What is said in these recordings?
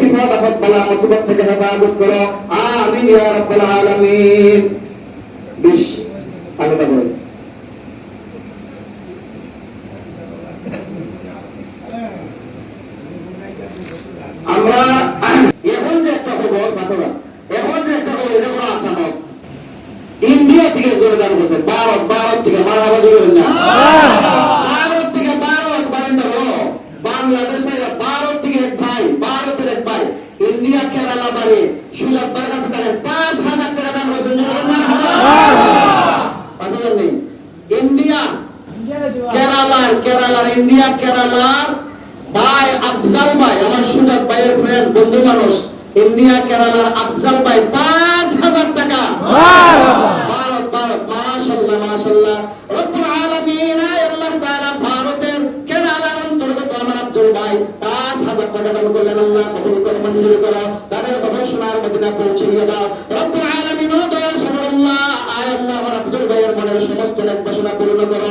বিপদ আপদ বালা মুসিবত থেকে হেফাজত করো। আমিন আমরা এখন যে একটা খবর বাসাবা এখন যে একটা খবর এটা কোনো আশা নয় ইন্ডিয়া থেকে জোরে দান করছে ভারত ভারত থেকে মারাবা জোরে না ভারত থেকে ভারত বাড়িতে হলো বাংলাদেশের ভারত থেকে এক ভাই ভারতের এক ভাই ইন্ডিয়া কেরালা বাড়ি সুজাত বার্গা থেকে পাঁচ হাজার টাকা দান করছে পাঁচ হাজার নেই ইন্ডিয়া কেরালার কেরালার ইন্ডিয়া কেরালার ভাই আফজাল ভাই আমার সুজাত ভাইয়ের ফ্রেন্ড বন্ধু মানুষ। ইন্ডিয়া কেরালার আফজাল ভাই পাঁচ হাজার টাকা। ভারত পাঁচ হাজার টাকা দান করলেন আল্লাহ, কবুল করে, মঞ্জুর করো। তাদের গবেষণার মদিনা পৌঁছিয়ে দাও। ভাইয়ের মনের সমস্ত এক বাসনা পূর্ণ করো।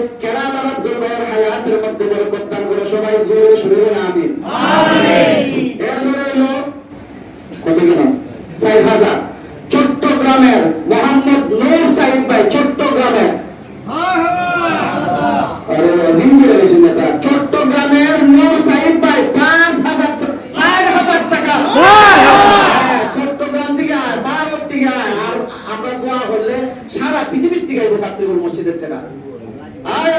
ভাই কেরালার আফজল হায়াতের মধ্যে বরকত দান করো সবাই জোরে শুরু আমিন। আমিন। এরপরে হলো কত গেল চার হাজার। চট্টগ্রামের মোহাম্মদ নূর সাহিদ ভাই চট্টগ্রামের। আরে আজিম করে নেতা। চট্টগ্রামের নূর সাহিদ ভাই পাঁচ হাজার চার হাজার টাকা। হ্যাঁ, চট্টগ্রাম থেকে আয় ভারত থেকে আর আমরা দোয়া করলে সারা পৃথিবীর থেকে আইবো ছাত্রীগুল মসজিদের টাকা আয় আল্লাহ তাআলা রব্বুল আলামিন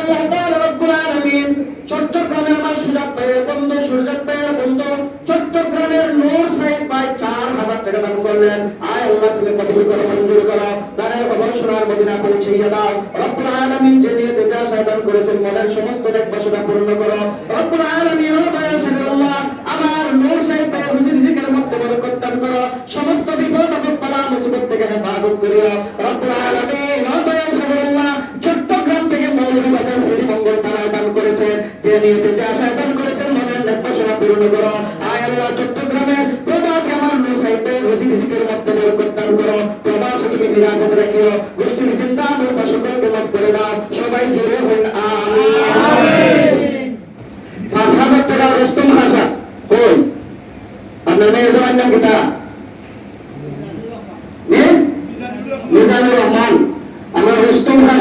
সমস্ত বিপদ আপদ বালা মুসিবত থেকে হেফাজত করিও। রব্বুল আলামিন নির্বাচনা পূর্ণ করো। আয় আল্লাহ চট্টগ্রামের প্রবাসী আমার নুসাইতে রুজি রিজিকের মধ্যে করো। প্রবাসী তুমি নিরাপদ রাখিও। গোষ্ঠীর চিন্তা আমরা সকলকে মাফ করে দাও। সবাই জুড়ে হইন। পাঁচ হাজার টাকা রুস্তম হাসা কই? আপনার মেয়ের জমার নাম মেয়ে মিজানুর রহমান। আমার রুস্তম খান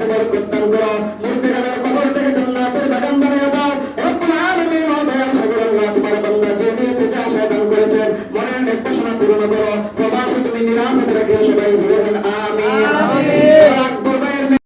তোমার উদ্ধার করো। মূর্তিকারের কবর থেকে জান্নাতের বাগান বানিয়ে দাও। রব্বুল আলামিন ও দয়ার সাগর আল্লাহ তোমার বান্দা যে নিয়তে যা শয়তান করেছে। মনের এক ঘোষণা পূরণ করো। প্রবাসে তুমি নিরাপদে রাখিও সবাই জুড়ে